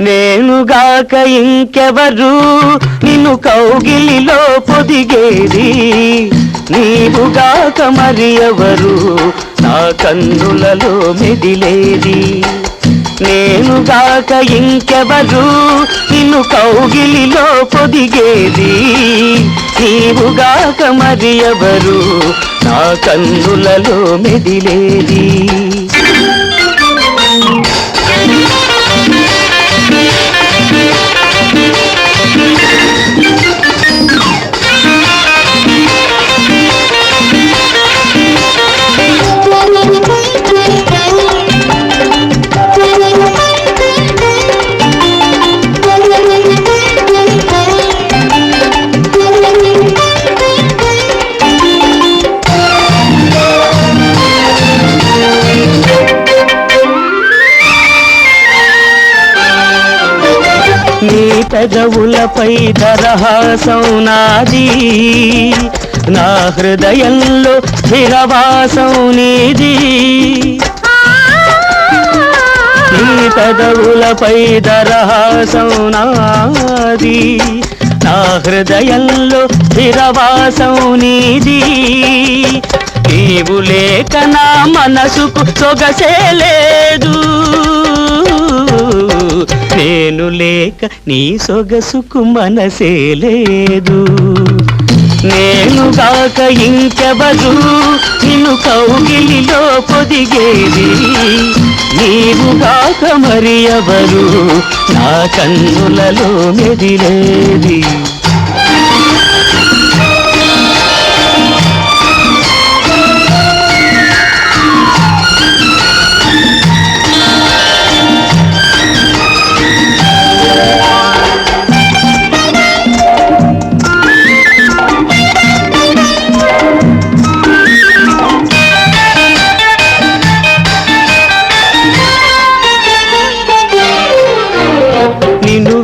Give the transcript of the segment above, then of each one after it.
నేనుగాక ఇంకెవరు? నిన్ను కౌగిలిలో పొదిగేది నీవుగాక మరి ఎవరు? నా కన్నులలో మెదిలేది నేనుగాక ఇంకెవరు? నిన్ను కౌగిలిలో పొదిగేది నీవుగాక మరి ఎవరు? నా కన్నులలో మెదిలేది పెదవులపై దరహాసం నాది. నా హృదయంలో స్థిరవాసం నీది. నీ పెదవులపై దరహాసం నాది. నా హృదయంలో స్థిరవాసం నీది. నీవు లేక నా మనసుకు సొగసే లేదు. నేను లేక నీ సొగసుకు మనసే లేదు. నేను కాక ఇంకెవరు నిన్ను కౌగిలిలో పొదిగేది. నీవు కాక మరి ఎవరు నా కన్నులలో మెదిలేది.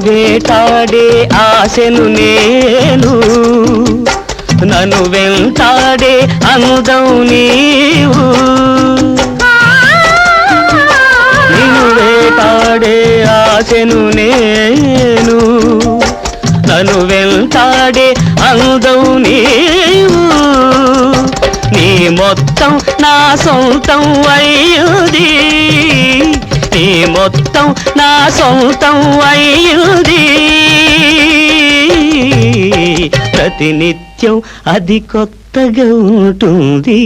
వేటాడే ఆశను నేను. నన్ను వెంటాడే అందం నీవు. నిన్ను వేటాడే ఆశను నేను. నన్ను వెంటాడే అందం నీవు. నీ మొత్తం నా సొంతం అయ్యుది. నీ మొత్తం నా సొంతం అయ్యింది. ప్రతినిత్యం అది కొత్తగా ఉంటుంది.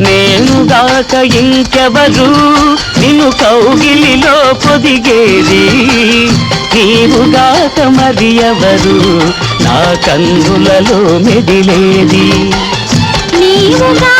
నేను గాక ఇంకెవరు నిన్ను కౌగిలిలో పొదిగేది. నీవుగాక మరి ఎవరు నా కన్నులలో మెదిలేది. నీవుగా